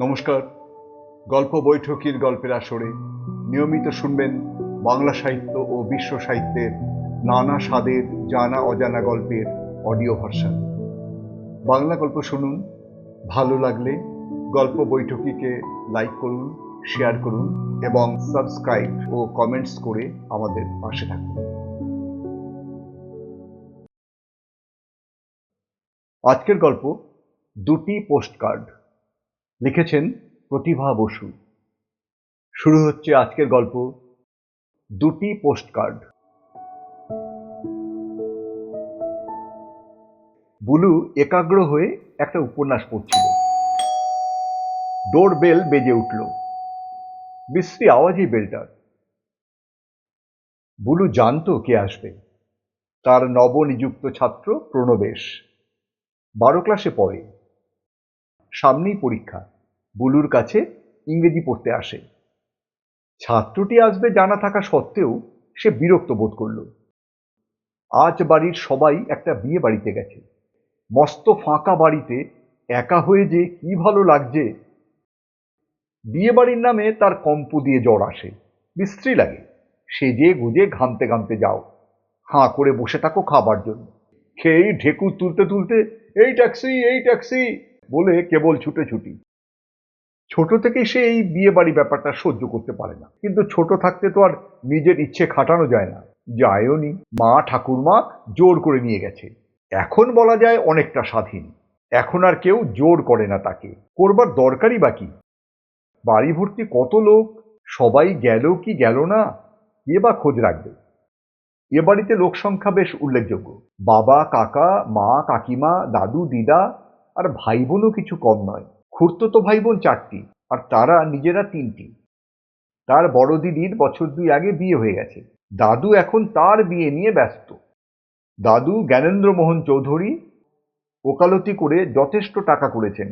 নমস্কার। গল্প বৈঠকির গল্পের আসরে নিয়মিত শুনবেন বাংলা সাহিত্য ও বিশ্ব সাহিত্যের নানা স্বাদের জানা অজানা গল্পের অডিও ভার্সন। বাংলা গল্প শুনুন, ভালো লাগলে গল্প বৈঠকিকে লাইক করুন, শেয়ার করুন এবং সাবস্ক্রাইব ও কমেন্টস করে আমাদের পাশে থাকুন। আজকের গল্প দুটি পোস্টকার্ড। লিখেছেন প্রতিভা বসু। শুরু হচ্ছে আজকের গল্প, দুটি পোস্টকার্ড। বুলু একাগ্র হয়ে একটা উপন্যাস পড়ছিল। ডোর বেল বেজে উঠল। বিশ্রী আওয়াজই বেলটার। বুলু জানতো কে আসবে। তার নবনিযুক্ত ছাত্র প্রণবেশ। বারো ক্লাসে পড়ে। সামনেই পরীক্ষা। বুলুর কাছে ইংরেজি পড়তে আসে। ছাত্রটি আসবে জানা থাকা সত্ত্বেও সে বিরক্ত বোধ করল। আজ বাড়ির সবাই একটা বিয়ে বাড়িতে গেছে। মস্ত ফাঁকা বাড়িতে একা হয়ে যে কি ভালো লাগছে। বিয়ে বাড়ির নামে তার কম্পু দিয়ে জ্বর আসে। বিশ্রী লাগে। সেজে গুজে ঘামতে ঘামতে যাও। হাঁ করে বসে থাকো খাবার জন্য। খেয়েই ঢেকুর তুলতে তুলতে, এই ট্যাক্সি এই ট্যাক্সি। বলে কেবল ছুটে ছুটি। ছোট থেকেই সে এই বিয়ে বাড়ি ব্যাপারটা সহ্য করতে পারে না। কিন্তু ছোট থাকতে তো আর নিজের ইচ্ছে খাটানো যায় না। যায়ও নি। মা ঠাকুরমা জোর করে নিয়ে গেছে। এখন বলা যায় অনেকটা স্বাধীন। এখন আর কেউ জোর করে না তাকে। করবার দরকারই বাকি বাড়ি ভর্তি কত লোক? সবাই গেল কি গেল না? কে বা খোঁজ রাখবে? এ বাড়িতে লোক সংখ্যা বেশ উল্লেখযোগ্য। বাবা, কাকা, মা, কাকিমা, দাদু, দিদা আর ভাই বোনও কিছু কম নয়। খুঁড়তো ভাই বোন চারটি, আর তারা নিজেরা তিনটি। তার বড় দিদির বছর দুই আগে বিয়ে হয়ে গেছে। দাদু এখন তার বিয়ে নিয়ে ব্যস্ত। দাদু জ্ঞানেন্দ্র মোহন চৌধুরী ওকালতি করে যথেষ্ট টাকা করেছেন।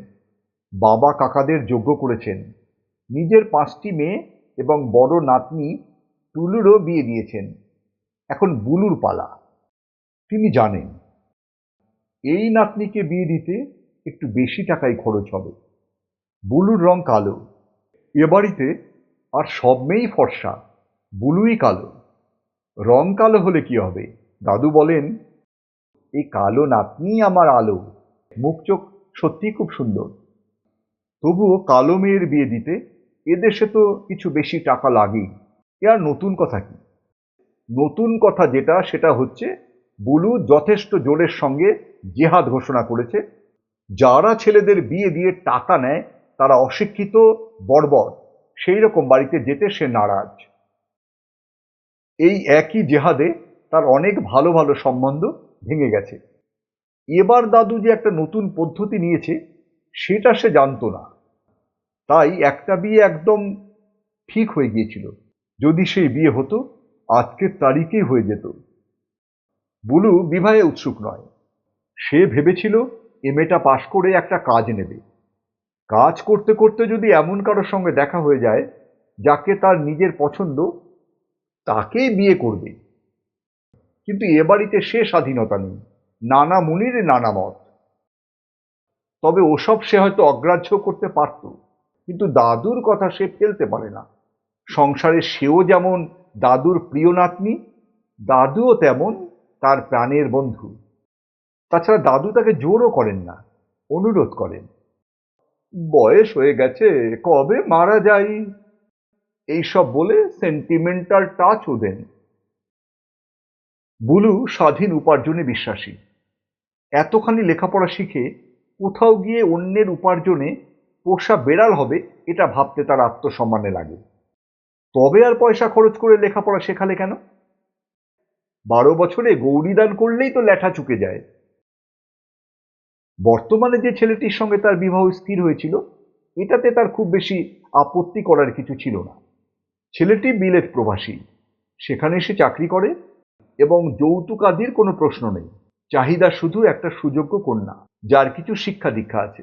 বাবা কাকাদের যোগ্য করেছেন। নিজের পাঁচটি মেয়ে এবং বড় নাতনি টুলুরও বিয়ে দিয়েছেন। এখন বুলুর পালা। তিনি জানেন, এই নাতনিকে বিয়ে দিতে একটু বেশি টাকাই খরচ হবে। বুলুর রং কালো। এ বাড়িতে আর সব মেয়েই ফর্সা। বুলুই কালো। রং কালো হলে কি হবে? দাদু বলেন এই কালো নাতনি আমার আলো। মুখ চোখ সত্যি খুব সুন্দর। তবুও কালো মেয়ের বিয়ে দিতে এদেশে তো কিছু বেশি টাকা লাগেই। এ আর নতুন কথা কি? নতুন কথা যেটা, সেটা হচ্ছে বুলু যথেষ্ট জোরের সঙ্গে জেহাদ ঘোষণা করেছে যারা ছেলেদের বিয়ে দিয়ে টাকা নেয়, তারা অশিক্ষিত, বর্বর। সেই রকম বাড়িতে যেতে সে নারাজ। এই একই জেহাদে তার অনেক ভালো ভালো সম্বন্ধ ভেঙে গেছে। এবার দাদু যে একটা নতুন পদ্ধতি নিয়েছে, সেটা সে জানতো না। তাই একটা বিয়ে একদম ঠিক হয়ে গিয়েছিল। যদি সেই বিয়ে হতো, আজকের তারিখেই হয়ে যেত। বুলু বিবাহে উৎসুক নয়। সে ভেবেছিল এমএটা পাশ করে একটা কাজ নেবে। কাজ করতে করতে যদি এমন কারোর সঙ্গে দেখা হয়ে যায়, যাকে তার নিজের পছন্দ, তাকেই বিয়ে করবে। কিন্তু এ বাড়িতে সে স্বাধীনতা নেই। নানা মুনির, নানা মত। তবে ওসব সে হয়তো অগ্রাহ্য করতে পারত, কিন্তু দাদুর কথা সে ফেলতে পারে না। সংসারে সেও যেমন দাদুর প্রিয় নাতনি, দাদুও তেমন তার প্রাণের বন্ধু। তাছাড়া দাদু তাকে জোরও করেন না, অনুরোধ করেন। বয়স হয়ে গেছে, কবে মারা যাই? এইসব বলে সেন্টিমেন্টাল টাচও দেন। বুলু স্বাধীন উপার্জনে বিশ্বাসী। এতখানি লেখাপড়া শিখে কোথাও গিয়ে অন্যের উপার্জনে পোষা বেড়াল হবে, এটা ভাবতে তার আত্মসম্মানে লাগে। তবে আর পয়সা খরচ করে লেখাপড়া শেখালে কেন? বারো বছরে গৌরীদান করলেই তো ল্যাঠা চুকে যায়। বর্তমানে যে ছেলেটির সঙ্গে তার বিবাহ স্থির হয়েছিল, এটাতে তার খুব বেশি আপত্তি করার কিছু ছিল না। ছেলেটি বিলেত প্রবাসী। সেখানে সে চাকরি করে এবং যৌতুক আদির কোনো প্রশ্ন নেই। চাহিদা শুধু একটা সুযোগ্য কন্যা, যার কিছু শিক্ষা দীক্ষা আছে।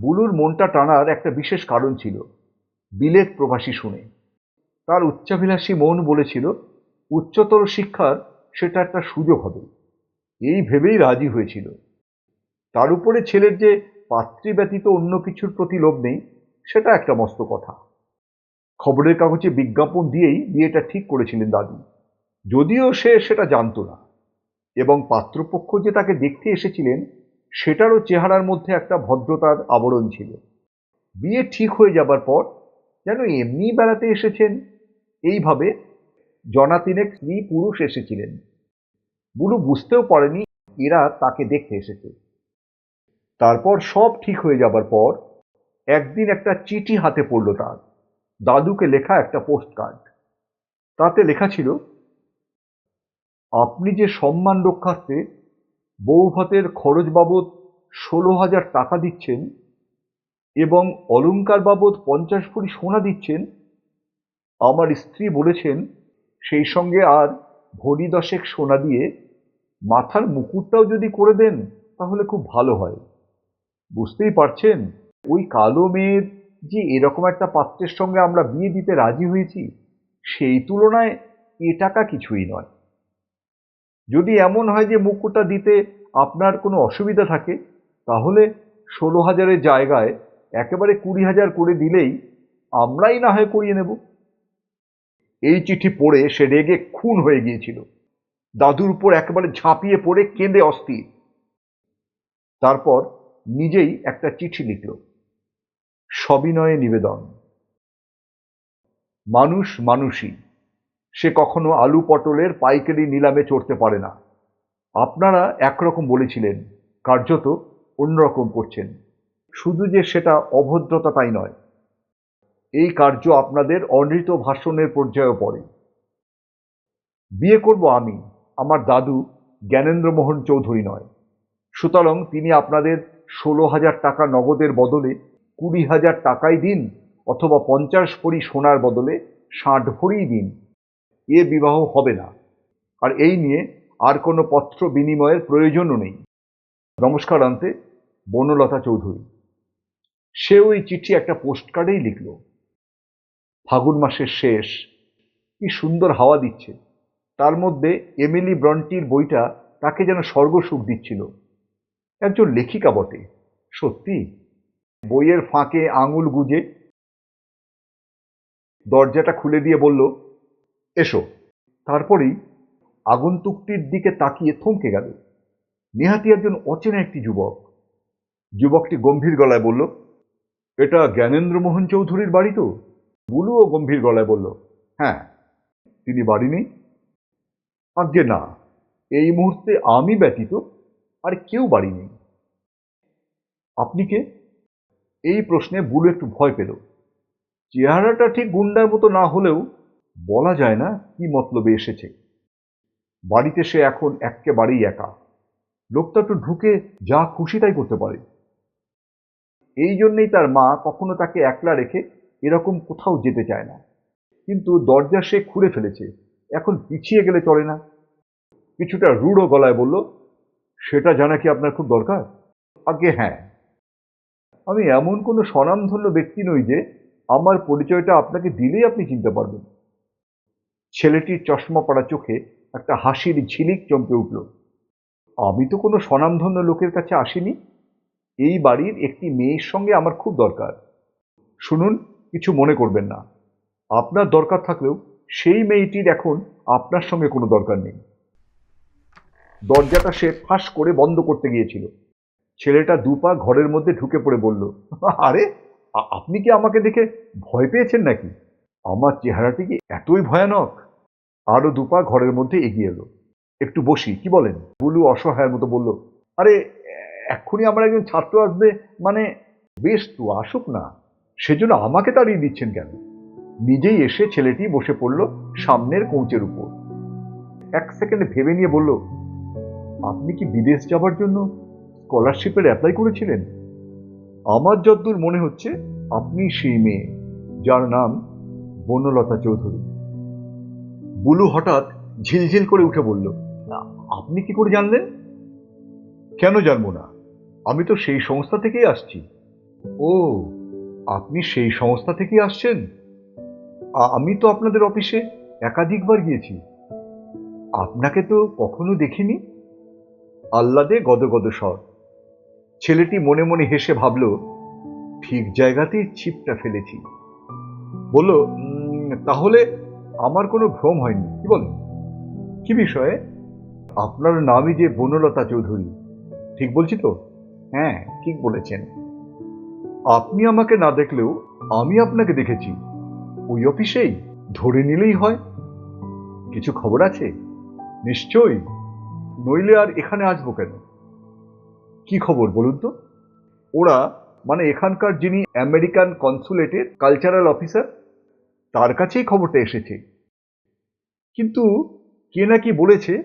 বুলুর মনটা টানার একটা বিশেষ কারণ ছিল, বিলেত প্রবাসী শুনে। তার উচ্চাভিলাষী মন বলেছিল, উচ্চতর শিক্ষার সেটা একটা সুযোগ হবে। এই ভেবেই রাজি হয়েছিল। তার উপরে ছেলের যে পাত্রী ব্যতীত অন্য কিছুর প্রতি লোভ নেই, সেটা একটা মস্ত কথা। খবরের কাগজে বিজ্ঞাপন দিয়েই বিয়েটা ঠিক করেছিলেন দাদু। যদিও সে সেটা জানতো না। এবং পাত্রপক্ষ যে তাকে দেখতে এসেছিলেন, সেটারও চেহারার মধ্যে একটা ভদ্রতার আবরণ ছিল। বিয়ে ঠিক হয়ে যাবার পর যেন এমনি বেড়াতে এসেছেন, এইভাবে জনা তিনেক স্ত্রী পুরুষ এসেছিলেন। বুলু বুঝতেও পারেনি এরা তাকে দেখতে এসেছে। তারপর সব ঠিক হয়ে যাবার পর একদিন একটা চিঠি হাতে পড়ল তার। দাদুকে লেখা একটা পোস্ট কার্ড তাতে লেখা ছিল, আপনি যে সম্মান রক্ষার্থে বৌভাতের খরচ বাবদ ষোলো হাজার টাকা দিচ্ছেন এবং অলংকার বাবদ পঞ্চাশ ভরি সোনা দিচ্ছেন, আমার স্ত্রী বলেছেন সেই সঙ্গে আর ভরি দশেক সোনা দিয়ে মাথার মুকুটটাও যদি করে দেন, তাহলে খুব ভালো হয়। বুঝতেই পারছেন? ওই কালো মেয়ের যে এরকম একটা পাত্রের সঙ্গে আমরা বিয়ে দিতে রাজি হয়েছি, সেই তুলনায় এ টাকা কিছুই নয়। যদি এমন হয় যে মুকুটটা দিতে আপনার কোনো অসুবিধা থাকে, তাহলে ষোলো হাজারের জায়গায় একেবারে কুড়ি হাজার করে দিলেই আমরাই না হয় করিয়ে নেব। এই চিঠি পড়ে সে রেগে খুন হয়ে গিয়েছিল। দাদুর উপর একেবারে ঝাঁপিয়ে পড়ে, কেঁদে অস্থির। তারপর নিজেই একটা চিঠি লিখল। সবিনয়ে নিবেদন। মানুষ মানুষই। সে কখনো আলু পটলের পাইকারি নিলামে চড়তে পারে না। আপনারা একরকম বলেছিলেন, কার্যত অন্যরকম করছেন। শুধু যে সেটা অভদ্রতা তাই নয়। এই কার্য আপনাদের অনৃত ভাষণের পর্যায়েও পড়ে। বিয়ে করব আমি, আমার দাদু জ্ঞানেন্দ্রমোহন চৌধুরী নয়। সুতরাং তিনি আপনাদের ষোলো হাজার টাকা নগদের বদলে কুড়ি হাজার টাকাই দিন অথবা পঞ্চাশ ভরি সোনার বদলে ষাট ভরিই দিন। এ বিবাহ হবে না। আর এই নিয়ে আর কোনো পত্র বিনিময়ের প্রয়োজনও নেই। নমস্কার আনতে বনলতা চৌধুরী। সে ওই চিঠি একটা পোস্টকার্ডেই লিখল। ফাগুন মাসের শেষ। কি সুন্দর হাওয়া দিচ্ছে। তার মধ্যে এমিলি ব্রন্টির বইটা তাকে যেন স্বর্গসুখ দিচ্ছিল। একজন লেখিকা বটে, সত্যি? বইয়ের ফাঁকে আঙুল গুজে দরজাটা খুলে দিয়ে বলল, এসো। তারপরেই আগন্তুকটির দিকে তাকিয়ে থমকে গেল। নেহাতি একজন অচেনা একটি যুবক। যুবকটি গম্ভীর গলায় বলল, এটা জ্ঞানেন্দ্রমোহন চৌধুরীর বাড়ি তো? বুলুও গম্ভীর গলায় বলল হ্যাঁ তিনি বাড়ি নেই? আজ্ঞে না, এই মুহূর্তে আমি ব্যতীত আর কেউ বাড়ি নেই। আপনি কে? এই প্রশ্নে বুলু একটু ভয় পেল। চেহারাটা ঠিক গুন্ডার মতো না হলেও বলা যায় না কি মতলবে এসেছে। বাড়িতে সে এখন একেবারেই একা। লোকটা একটু ঢুকে যা খুশি তাই করতে পারে। এই জন্যেই তার মা কখনো তাকে একলা রেখে এরকম কোথাও যেতে চায় না। কিন্তু দরজা সে খুঁড়ে ফেলেছে। এখন পিছিয়ে গেলে চলে না। কিছুটা রূঢ় গলায় বলল সেটা জানা কি আপনার খুব দরকার? আগে হ্যাঁ। আমি এমন কোনো স্বনামধন্য ব্যক্তি নই যে আমার পরিচয়টা আপনাকে দিলেই আপনি চিনতে পারবেন। ছেলেটির চশমা পড়া চোখে একটা হাসির ঝিলিক চমকে উঠল। আমি তো কোনো স্বনামধন্য লোকের কাছে আসিনি। এই বাড়ির একটি মেয়ের সঙ্গে আমার খুব দরকার। শুনুন, কিছু মনে করবেন না। আপনার দরকার থাকলেও সেই মেয়েটির এখন আপনার সঙ্গে কোনো দরকার নেই। দরজাটা সে ফাঁস করে বন্ধ করতে গিয়েছিল। ছেলেটা দুপা ঘরের মধ্যে ঢুকে পড়ে বলল, আরে আপনি কি আমাকে দেখে ভয় পেয়েছেন নাকি? আমার চেহারাটি কি এতই ভয়ানক? আরও দুপা ঘরের মধ্যে এগিয়ে এলো। একটু বসি, কি বলেন? বুলু অসহায়ের মতো বলল, আরে, এক্ষুনি আমার একজন ছাত্র আসবে মানে বেশ তো, আসুক না। সেজন্য আমাকে তাড়িয়ে দিচ্ছেন কেন? নিজেই এসে ছেলেটি বসে পড়ল সামনের কোঁচের উপর। এক সেকেন্ডে ভেবে নিয়ে বলল আপনি কি বিদেশ যাবার জন্য স্কলারশিপের অ্যাপ্লাই করেছিলেন? আমার যদ্দূর মনে হচ্ছে আপনি সেই মেয়ে, যার নাম বনলতা চৌধুরী। বুলু হঠাৎ ঝিলঝিল করে উঠে বলল "আ- আপনি কি করে জানলেন? কেন জানব না? আমি তো সেই সংস্থা থেকেই আসছি। ও, আপনি সেই সংস্থা থেকেই আসছেন? আমি তো আপনাদের অফিসে একাধিকবার গিয়েছি। আপনাকে তো কখনো দেখিনি? আহ্লাদে গদগদ স্বর। ছেলেটি মনে মনে হেসে ভাবল, ঠিক জায়গাতেই ছিপটা ফেলেছি। বলল তাহলে আমার কোনো ভ্রম হয়নি, কি বলেন কি বিষয়ে? আপনার নামই যে বনলতা চৌধুরী, ঠিক বলছি তো? হ্যাঁ ঠিক বলেছেন। আপনি আমাকে না দেখলেও আমি আপনাকে দেখেছি। ওই অফিসেই ধরে নিলেই হয়। কিছু খবর আছে? নিশ্চয়ই। নইলে আর এখানে আসব কেন? কি খবর বলুন তো? ওরা মানে এখানকার যিনি আমেরিকান কনসুলেটের কালচারাল অফিসার, তার কাছেই খবরটা এসেছে। কিন্তু কে নাকি বলেছে,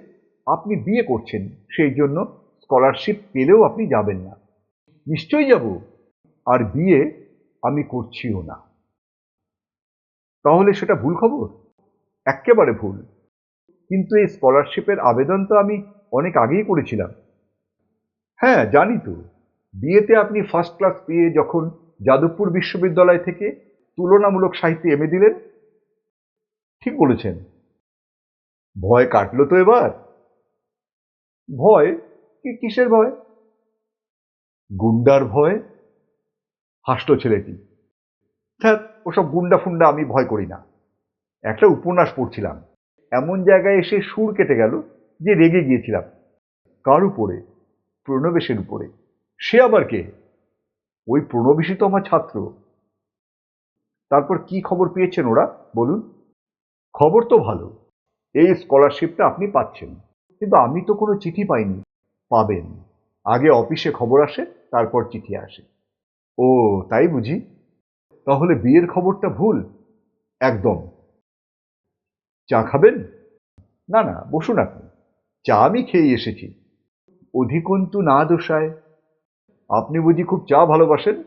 আপনি বিয়ে করছেন, সেই জন্য স্কলারশিপ পেলেও আপনি যাবেন না। নিশ্চয়ই যাব, আর বিয়ে আমি করছিও না। তাহলে সেটা ভুল খবর? একেবারে ভুল। কিন্তু এই স্কলারশিপের আবেদন তো আমি অনেক আগেই করেছিলাম। হ্যাঁ জানি তো। বিয়েতে আপনি ফার্স্ট ক্লাস পেয়ে যখন যাদবপুর বিশ্ববিদ্যালয় থেকে তুলনামূলক সাহিত্যে এমে দিলেন? ঠিক বলেছেন। ভয় কাটলো তো এবার। ভয়? কি, কিসের ভয়? গুন্ডার ভয়? হাসলো ছেলেটি। ধ্যাত ওসব গুন্ডা ফুন্ডা আমি ভয় করি না। একটা উপন্যাস পড়ছিলাম। এমন জায়গায় এসে সুর কেটে গেল যে রেগে গিয়েছিলাম, কার উপরে? প্রণবেশের উপরে। সে আবার কে? ওই প্রণবেশই তো আমার ছাত্র। তারপর কি খবর পেয়েছেন ওরা, বলুন? খবর তো ভালো। এই স্কলারশিপটা আপনি পাচ্ছেন, কিন্তু আমি তো কোনো চিঠি পাইনি। পাবেন। আগে অফিসে খবর আসে, তারপর চিঠি আসে। ও, তাই বুঝি? তাহলে বিয়ের খবরটা ভুল? একদম। চা খাবেন? না না, বসুন আপনি। চা আমি খেয়ে এসেছি। অধিকন্তু না দোষায়। আপনি বুঝি খুব চা ভালোবাসেন?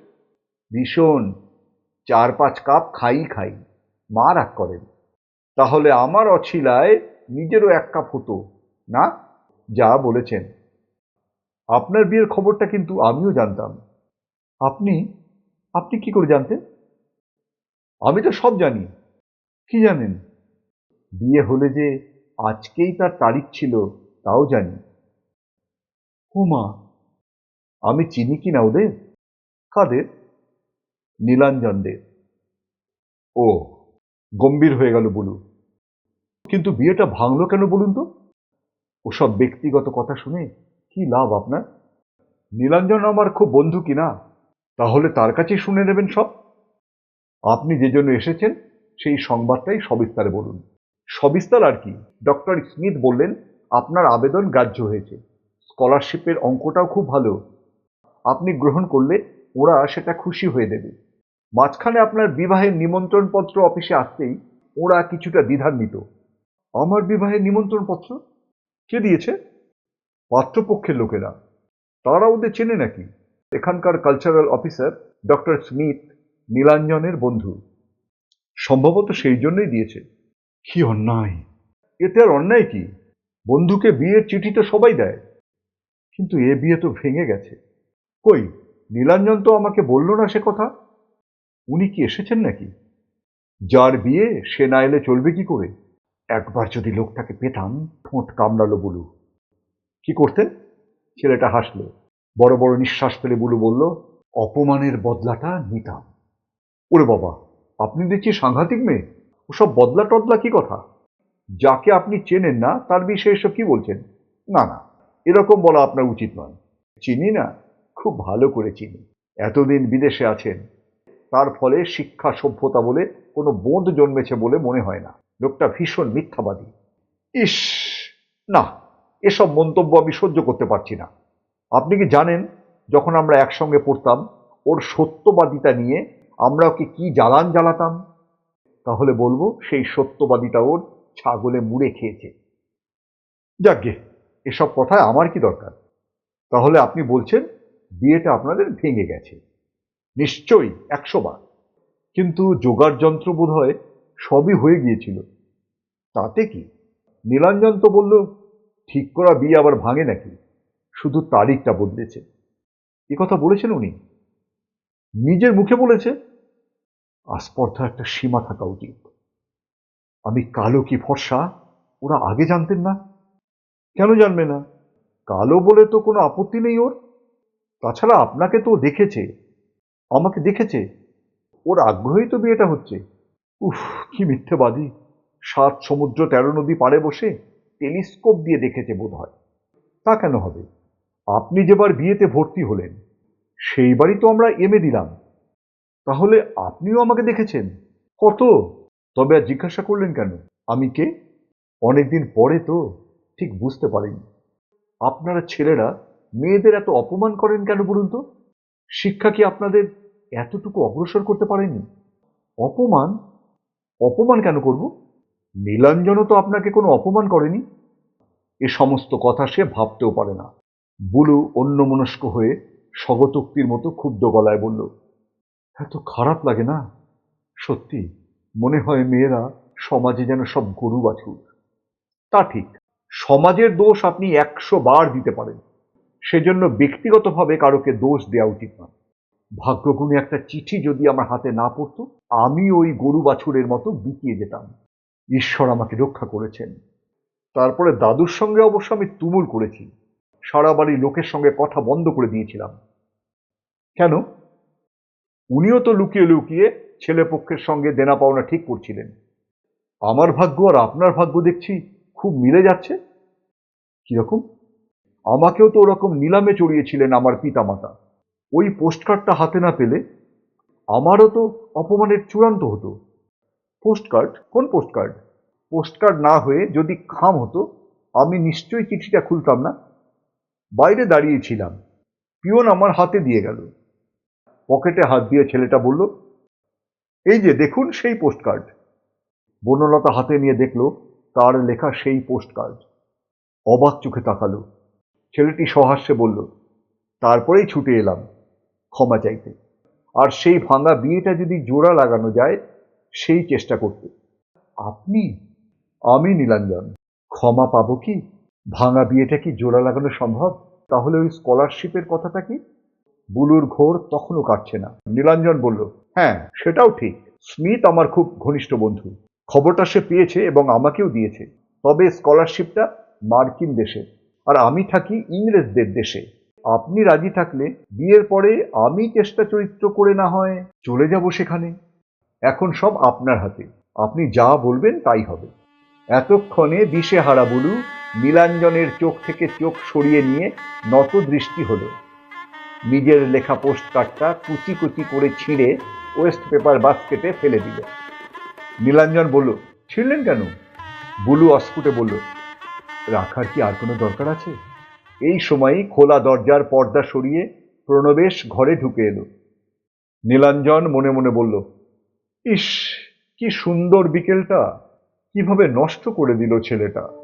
ভীষণ। চার পাঁচ কাপ খাই খাই। মা রাগ করেন। তাহলে আমার অছিলায় নিজেরও এক কাপ হতো, না? যা বলেছেন। আপনার বিয়ের খবরটা কিন্তু আমিও জানতাম। আপনি আপনি কি করে জানতেন? আমি তো সব জানি। কি জানেন? বিয়ে হলে যে আজকেই তার তারিখ ছিল তাও জানি। হুমা আমি চিনি কি না ওদের? কাদের? নীলাঞ্জনদের। ও গম্ভীর হয়ে গেল বলু। কিন্তু বিয়েটা ভাঙলো কেন বলুন তো? ওসব ব্যক্তিগত কথা শুনে কি লাভ আপনার? নীলাঞ্জন আমার খুব বন্ধু কিনা তাহলে তার কাছেই শুনে নেবেন সব। আপনি যে জন্য এসেছেন সেই সংবাদটাই সবিস্তারে বলুন। সবিস্তার আর কি ডক্টর স্মিথ বললেন আপনার আবেদন গ্রাহ্য হয়েছে। স্কলারশিপের অঙ্কটাও খুব ভালো। আপনি গ্রহণ করলে ওরা সেটা খুশি হয়ে দেবে। মাঝখানে আপনার বিবাহের নিমন্ত্রণপত্র অফিসে আসতেই ওরা কিছুটা দ্বিধান্বিত। আমার বিবাহের নিমন্ত্রণপত্র? কে দিয়েছে? পাত্রপক্ষের লোকেরা। তারা ওদের চেনে নাকি? এখানকার কালচারাল অফিসার ডক্টর স্মিথ নীলাঞ্জনের বন্ধু। সম্ভবত সেই জন্যই দিয়েছে। কি অন্যায়! এতে আর অন্যায় কি? বন্ধুকে বিয়ের চিঠি তো সবাই দেয়। কিন্তু এ বিয়ে তো ভেঙে গেছে। কই, নীলাঞ্জন তো আমাকে বলল না সে কথা? উনি কি এসেছেন নাকি? যার বিয়ে সে না এলে চলবে কি করে? একবার যদি লোকটাকে পেতাম, ঠোঁট কামড়ালো বুলু। কি করতেন ছেলেটা হাসলো। বড় বড় নিঃশ্বাস ফেলে বুলু বলল, অপমানের বদলাটা নিতাম। ওরে বাবা, আপনি দেখছি সাংঘাতিক মেয়ে। ওসব বদলা টদলা কি কথা? যাকে আপনি চেনেন না, তার বিষয়ে এসব কি বলছেন? না না, এরকম বলা আপনার উচিত নয়। চিনি না, খুব ভালো করে চিনি। এতদিন বিদেশে আছেন, তার ফলে শিক্ষা সভ্যতা বলে কোনো বোধ জন্মেছে বলে মনে হয় না। লোকটা ভীষণ মিথ্যাবাদী। ইস, না, এসব মন্তব্য আমি সহ্য করতে পারছি না। আপনি কি জানেন, যখন আমরা একসঙ্গে পড়তাম, ওর সত্যবাদিতা নিয়ে আমরা ওকে কি জ্বালান জ্বালাতাম? তাহলে বলব সেই সত্যবাদিতা ওর ছাগলে মুড়ে খেয়েছে। যাকগে এসব কথায় আমার কি দরকার? তাহলে আপনি বলছেন বিয়েটা আপনাদের ভেঙে গেছে। নিশ্চয়ই একশো বার। কিন্তু যোগার যন্ত্র বোধ হয় সবই হয়ে গিয়েছিল। তাতে কি? নীলাঞ্জন তো বলল, ঠিক করা বিয়ে আবার ভাঙে নাকি? শুধু তারিখটা বদলেছে। এ কথা বলেছেন উনি। নিজের মুখে বলেছে, আস্পর্ধা একটা সীমা থাকা উচিত। আমি কালো কি ফর্সা? ওরা আগে জানতেন না। কেন জানবে না? কালো বলে তো কোনো আপত্তি নেই ওর। তাছাড়া আপনাকে তো দেখেছে। আমাকে দেখেছে। ওর আগ্রহেই তো বিয়েটা হচ্ছে। উফ কি মিথ্যেবাদী। সাত সমুদ্র তেরো নদী পাড়ে বসে টেলিস্কোপ দিয়ে দেখেছে বোধ হয়। তা কেন হবে? আপনি যেবার বিয়েতে ভর্তি হলেন সেইবারই তো আমরা এমে দিলাম। তাহলে আপনিও আমাকে দেখেছেন। কত? তবে আর জিজ্ঞাসা করলেন কেন? আমি কে? অনেকদিন পরে তো ঠিক বুঝতে পারিনি। আপনারা ছেলেরা মেয়েদের এত অপমান করেন কেন বলুন তো? শিক্ষা কি আপনাদের এতটুকু অগ্রসর করতে পারেনি? অপমান? অপমান কেন করব? নীলাঞ্জনও তো আপনাকে কোনো অপমান করেনি? এ সমস্ত কথা সে ভাবতেও পারে না। বুলু অন্যমনস্ক হয়ে স্বগতোক্তির মতো ক্ষুব্ধ গলায় বলল, এত খারাপ লাগে না? সত্যি? মনে হয় মেয়েরা সমাজে যেন সব গরু বাছুর। তা ঠিক, সমাজের দোষ আপনি একশো বার দিতে পারেন। সেজন্য ব্যক্তিগতভাবে কারোকে দোষ দেওয়া উচিত নয় ভাগ্যগুণে একটা চিঠি যদি আমার হাতে না পড়তো, আমি ওই গরু বাছুরের মতো বিকিয়ে যেতাম। ঈশ্বর আমাকে রক্ষা করেছেন। তারপরে দাদুর সঙ্গে অবশ্য আমি তুমুল করেছি। সারা বাড়ির লোকের সঙ্গে কথা বন্ধ করে দিয়েছিলাম। কেন? উনিও তো লুকিয়ে লুকিয়ে ছেলে পক্ষের সঙ্গে দেনা পাওনা ঠিক করছিলেন। আমার ভাগ্য আর আপনার ভাগ্য দেখছি খুব মিলে যাচ্ছে। কীরকম? আমাকেও তো ওরকম নিলামে চড়িয়েছিলেন আমার পিতামাতা। ওই পোস্টকার্ডটা হাতে না পেলে আমারও তো অপমানের চূড়ান্ত হতো। পোস্টকার্ড কোন পোস্টকার্ড পোস্টকার্ড না হয়ে যদি খাম হতো, আমি নিশ্চয়ই চিঠিটা খুলতাম না। বাইরে দাঁড়িয়েছিলাম। পিয়ন আমার হাতে দিয়ে গেল। পকেটে হাত দিয়ে ছেলেটা বলল এই যে দেখুন সেই পোস্টকার্ড বনলতা হাতে নিয়ে দেখল, তার লেখা সেই পোস্টকার্ড অবাক চোখে তাকালো। ছেলেটি সহাস্যে বলল, তারপরেই ছুটে এলাম, ক্ষমা চাইতে। আর সেই ভাঙা বিয়েটা যদি জোড়া লাগানো যায়, সেই চেষ্টা করতে। আপনি? আমি নীলাঞ্জন। ক্ষমা পাবো কি? ভাঙা বিয়েটা কি জোড়া লাগানো সম্ভব? তাহলে ওই স্কলারশিপের কথাটা কি? বুলুর ঘোর তখনও কাটছে না। নীলাঞ্জন বলল হ্যাঁ সেটাও ঠিক। স্মিথ আমার খুব ঘনিষ্ঠ বন্ধু। খবরটা সে পেয়েছে এবং আমাকেও দিয়েছে। তবে স্কলারশিপটা মার্কিন দেশে। আর আমি থাকি ইংরেজদের দেশে। আপনি রাজি থাকলে বিয়ের পরে আমি চেষ্টা চরিত্র করে না হয় চলে যাব সেখানে। এখন সব আপনার হাতে। আপনি যা বলবেন তাই হবে। এতক্ষণে দিশেহারা বুলু নীলাঞ্জনের চোখ থেকে চোখ সরিয়ে নিয়ে নত দৃষ্টি হলো। নিজের লেখা পোস্টকার্ডটা কুচি কুচি করে ছিঁড়ে ওয়েস্ট পেপার বাস্কেটে ফেলে দিল। নীলাঞ্জন বলল, ছিঁড়লেন কেন? বুলু অস্ফুটে বলল, রাখার কি আর কোনো দরকার আছে? এই সময়ই খোলা দরজার পর্দা সরিয়ে প্রণবেশ ঘরে ঢুকে এলো। নীলাঞ্জন মনে মনে বলল, ইস, কি সুন্দর বিকেলটা! কীভাবে নষ্ট করে দিল ছেলেটা!